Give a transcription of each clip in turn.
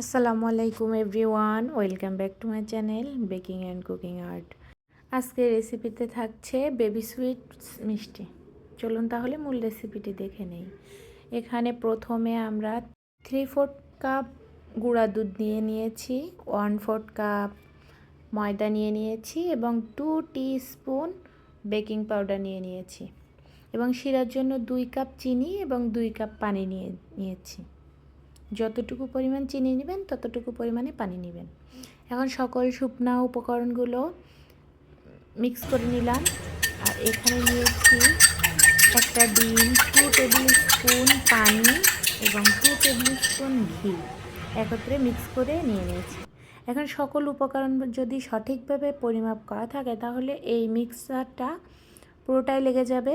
আসসালামু আলাইকুম everyone, welcome back to my channel baking and cooking art. আজকে রেসিপিতে থাকছে বেবি সুইট মিষ্টি। চলুন তাহলে মূল রেসিপিটি দেখে নেই। এখানে প্রথমে আমরা থ্রি ফোর্থ কাপ গুঁড়া দুধ নিয়ে নিয়েছি ওয়ান ফোর্থ কাপ ময়দা নিয়ে নিয়েছি এবং টি স্পুন বেকিং পাউডার নিয়ে নিয়েছি। এবং শিরার জন্য দুই কাপ চিনি এবং দুই কাপ পানি নিয়ে নিয়েছি। যতটুকু পরিমাণ চিনি নেবেন, ততটুকু পরিমাণে পানি নেবেন। এখন সকল শুকনা উপকরণগুলো মিক্স করে নিলাম। আর এখানে নিয়েছি একটা ডিম টু টেবিল স্পুন পানি এবং টু টেবিল স্পুন ঘি একত্রে মিক্স করে নিয়ে নিয়েছি। এখন সকল উপকরণ যদি সঠিকভাবে পরিমাপ করা থাকে, তাহলে এই মিক্সারটা পুরোটাই লেগে যাবে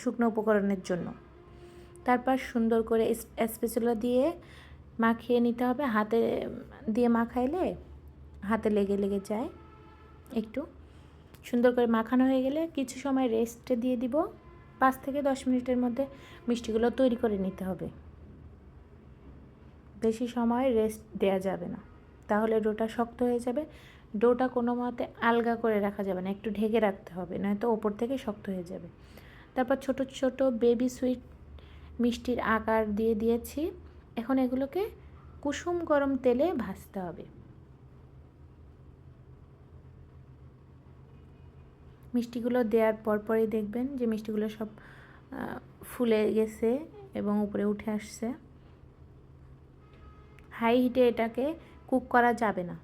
শুকনো উপকরণের জন্য। তারপর সুন্দর করে স্পেচুলা দিয়ে মাখিয়ে নিতে হবে। হাতে দিয়ে মাখাইলে হাতে লেগে লেগে যায় একটু। সুন্দর করে মাখানো হয়ে গেলে কিছু সময় রেস্টে দিয়ে দিব। পাঁচ থেকে দশ মিনিটের মধ্যে মিষ্টিগুলো তৈরি করে নিতে হবে। বেশি সময় রেস্ট দেওয়া যাবে না। তাহলে ডোটা শক্ত হয়ে যাবে। ডোটা কোনো মতে আলগা করে রাখা যাবে না। একটু ঢেকে রাখতে হবে, নয়তো ওপর থেকে শক্ত হয়ে যাবে। তারপর ছোট ছোট বেবি সুইট মিষ্টির আকার দিয়ে দিয়েছি। এখন এগুলোকে কুসুম গরম তেলে ভাজতে হবে। মিষ্টিগুলো দেওয়ার পরপরই দেখবেন যে মিষ্টিগুলো সব ফুলে গেছে এবং উপরে উঠে আসছে। হাই হিটে এটাকে কুক করা যাবে না।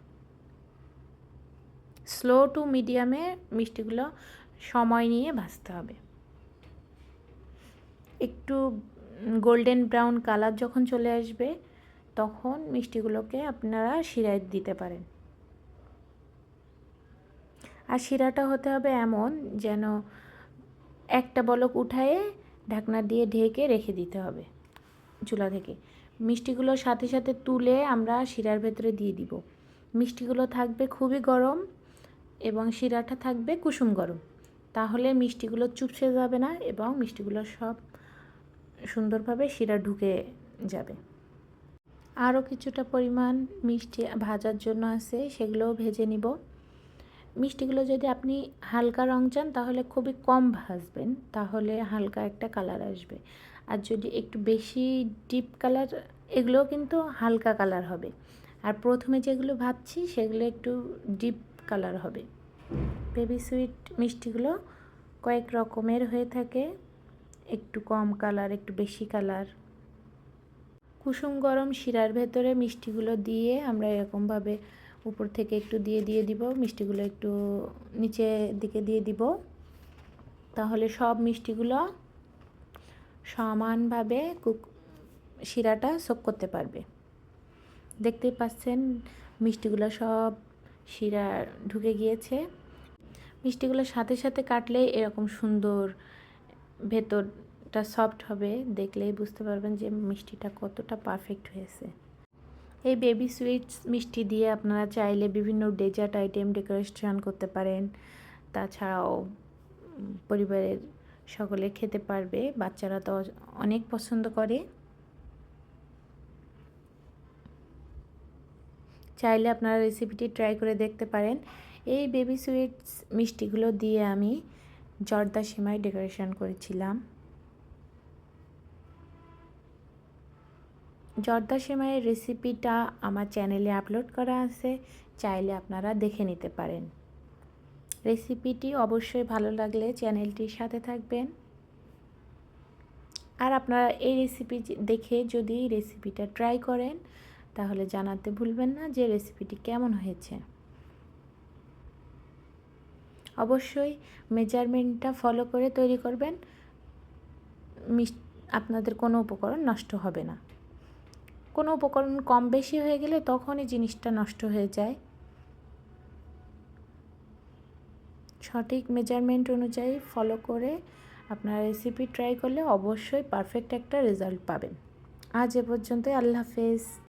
স্লো টু মিডিয়ামে মিষ্টিগুলো সময় নিয়ে ভাজতে হবে। একটু গোল্ডেন ব্রাউন কালার যখন চলে আসবে, তখন মিষ্টিগুলোকে আপনারা শিরায় দিতে পারেন। আর শিরাটা হতে হবে এমন যেন একটা বলক উঠায়ে ঢাকনা দিয়ে ঢেকে রেখে দিতে হবে চুলা থেকে। মিষ্টিগুলো সাথে সাথে তুলে আমরা শিরার ভেতরে দিয়ে দিব। মিষ্টিগুলো থাকবে খুবই গরম এবং শিরাটা থাকবে কুসুম গরম। তাহলে মিষ্টিগুলো চুপসে যাবে না এবং মিষ্টিগুলো সব সুন্দরভাবে শিরা ঢুকে যাবে। আরও কিছুটা পরিমাণ মিষ্টি ভাজার জন্য আছে, সেগুলোও ভেজে নিব। মিষ্টিগুলো যদি আপনি হালকা রং চান, তাহলে খুবই কম ভাজবেন, তাহলে হালকা একটা কালার আসবে। আর যদি একটু বেশি ডিপ কালার, এগুলোও কিন্তু হালকা কালার হবে। আর প্রথমে যেগুলো ভাবছি সেগুলো একটু ডিপ কালার হবে। বেবি সুইট মিষ্টিগুলো কয়েক রকমের হয়ে থাকে। একটু কম কালার, একটু বেশি কালার। কুসুম গরম শিরার ভেতরে মিষ্টিগুলো দিয়ে আমরা এরকমভাবে উপর থেকে একটু দিয়ে দিয়ে দিব। মিষ্টিগুলো একটু নিচে দিকে দিয়ে দিব। তাহলে সব মিষ্টিগুলো সমানভাবে কুক, শিরাটা সোক করতে পারবে। দেখতেই পাচ্ছেন, মিষ্টিগুলো সব শিরা ঢুকে গিয়েছে। মিষ্টিগুলো সাথে সাথে কাটলে এরকম সুন্দর ভেতরটা সফট হবে, দেখলেই বুঝতে পারবেন যে মিষ্টিটা কতটা পারফেক্ট হয়েছে। এই বেবি সুইটস মিষ্টি দিয়ে আপনারা চাইলে বিভিন্ন ডেজার্ট আইটেম ডেকোরেশন করতে পারেন। তাছাড়াও পরিবারের সকলে খেতে পারবে, বাচ্চারা তো অনেক পছন্দ করে। চাইলে আপনারা রেসিপিটি ট্রাই করে দেখতে পারেন। এই বেবি সুইটস মিষ্টিগুলো দিয়ে আমি জর্দা সেমাই ডেকোরেশন করেছিলাম। জর্দা সেমাইয়ের রেসিপিটা আমার চ্যানেলে আপলোড করা আছে, চাইলে আপনারা দেখে নিতে পারেন। রেসিপিটি অবশ্যই ভালো লাগলে চ্যানেলটির সাথে থাকবেন। আর আপনারা এই রেসিপি দেখে যদি রেসিপিটা ট্রাই করেন, তাহলে জানাতে ভুলবেন না যে রেসিপিটি কেমন হয়েছে। অবশ্যই মেজারমেন্টটা ফলো করে তৈরি করবেন। আপনাদের কোনো উপকরণ নষ্ট হবে না। কোনো উপকরণ কম বেশি হয়ে গেলে তখনই জিনিসটা নষ্ট হয়ে যায়। সঠিক মেজারমেন্ট অনুযায়ী ফলো করে আপনার রেসিপি ট্রাই করলে অবশ্যই পারফেক্ট একটা রেজাল্ট পাবেন। আজ এ পর্যন্তই, আল্লাহ হাফেজ।